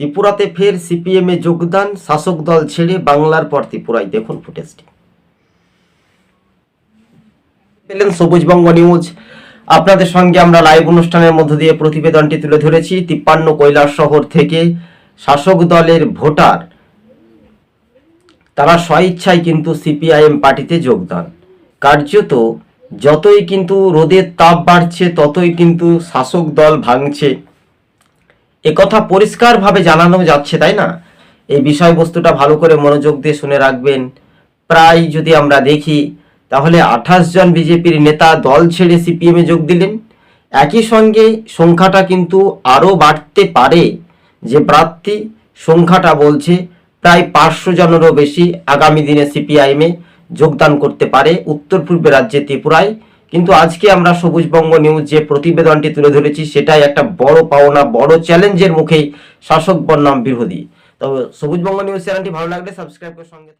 ত্রিপুরাতে ফের সিপিএমে যোগদান, শাসক দল ছেড়ে বাংলার পর ত্রিপুরায়। দেখুন ফুটেজটি পেলেন সবুজবঙ্গ নিউজ। আপনাদের সঙ্গে আমরা লাইভ অনুষ্ঠানের মধ্য দিয়ে প্রতিবেদনটি তুলে ধরেছি। তিপ্পান্ন কৈলাস শহর থেকে শাসক দলের ভোটার, তারা স্বইচ্ছায় কিন্তু সিপিআইএম পার্টিতে যোগদান। কার্যত যতই কিন্তু রোদের তাপ বাড়ছে, ততই কিন্তু শাসক দল ভাঙছে। একথা পরিষ্কারভাবে জানানো যাচ্ছে, তাই না? এই বিষয়বস্তুটা ভালো করে মনোযোগ দিয়ে শুনে রাখবেন। প্রায় যদি আমরা দেখি, তাহলে আঠাশ জন বিজেপির নেতা দল ছেড়ে সিপিএমে যোগ দিলেন। একই সঙ্গে সংখ্যাটা কিন্তু আরও বাড়তে পারে। যে প্রার্থী সংখ্যাটা বলছে, প্রায় পাঁচশো জনেরও বেশি আগামী দিনে সিপিআইএমে যোগদান করতে পারে উত্তর পূর্বে রাজ্যে ত্রিপুরায়। কিন্তু আজকে আমরা সবুজবঙ্গ নিউজ যে প্রতিবেদনটি তুলে ধরেছি, সেটাই একটা বড় পাওনা, বড় চ্যালেঞ্জের মুখেই শাসক বনাম বিরোধী তবে সবুজবঙ্গ নিউজ চ্যানেলটি ভালো লাগলে সাবস্ক্রাইব করে সঙ্গে।